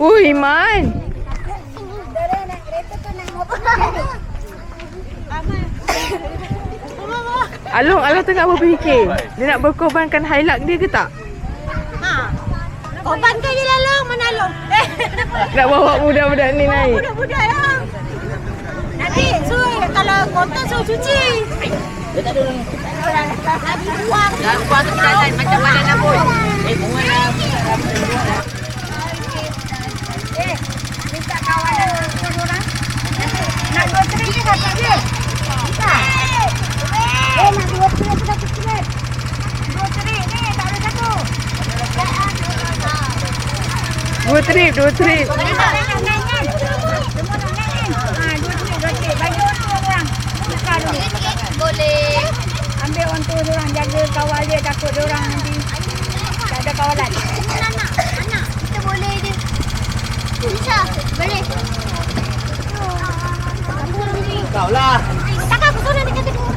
Oh, Iman. Alung, Alung tengah berfikir. Dia nak berkorbankan highlight dia ke tak? Korban ke dia lalu? Mana lalu? Eh, Nak bawa budak-budak ni naik. budak-budak lah. Nanti suruh kalau kotor suruh cuci. Dia tak ada orang. Lagi buang. Dah buang ke jalan macam mana nak pun. Eh, bunga lah. Eh, minta kawan suruh orang. Nak dua trip ke tak dia? Tak. Eh, nak dua trip ke satu trip? Dua trip ni, tak ada satu. Dua trip, dua trip. Boleh tak? Naik, naik, naik. Semua nak naik. Ha, dua trip, dua trip. Bagi orang tu orang. Buka dulu. Boleh. Ambil orang tu orang jaga kawal dia takut dia orang nanti tak ada kawalan. Anak, anak. Kita boleh je. Kau lah. Takkan aku suruh dia kata dua.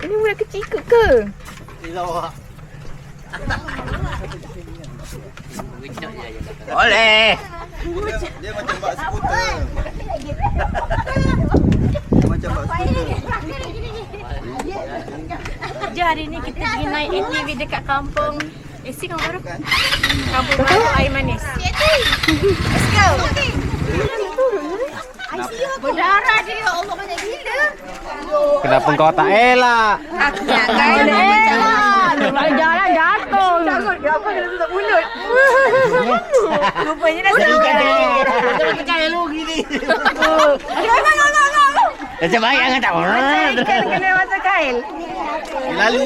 Ini budak kecil ikut ke? Boleh. Dia, dia macam bak skuter. Macam bak skuter. Je hari ni kita pergi naik ATV dekat kampung Eh, si kampung baru? Kampung baru air manis. Let's go. Berdarah dia, ya Allah banyak gila. Kenapa kau tak elak? Kan Kalau jalan jatuh. Takut dia apa dia tutup mulut. Rupanya dah sedikit. Jangan percaya lu gini. Macam baik jangan tak. Ikan kena mata kail. Lalu.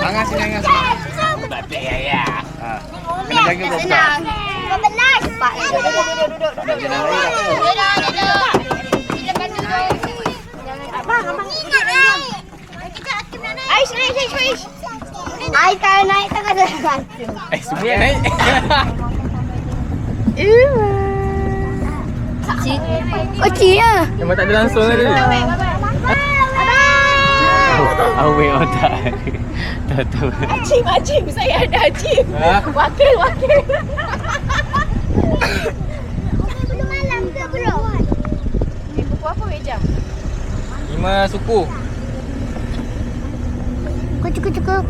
Angas sini angas. Batik ya ya. Kena jaga kau buka. Kau belas. Pak, duduk, duduk, duduk, duduk. Tak. Duduk, duduk. Duduk. Abang, abang. Duduk, duduk. Naik. Aish, Aish, Aish, Aish. Aish kalau naik tak ada. Eh, semua yang naik. Oh, Cia. Memang tak ada langsung tadi. Awet otak. Tak tahu. Acim, acim. Saya ada acim. Ha? Wakil, wakil. Belum malam ke belum? Eh, buku apa weh jam? Lima suku. Cukup,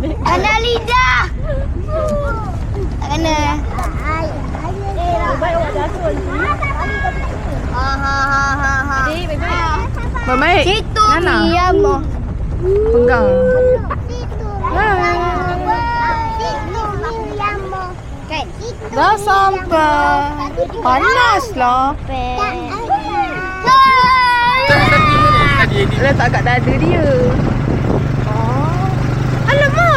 sebentar. Kena lidah. Tak kena. Baik awak jatuh. Ha ha ha ha ha. Baik. Situ Nana. diam. Pegang. Dah sampai. Panaslah. Letak kat dada dia. Oh. Alamak.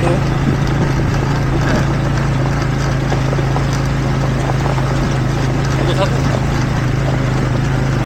Salvador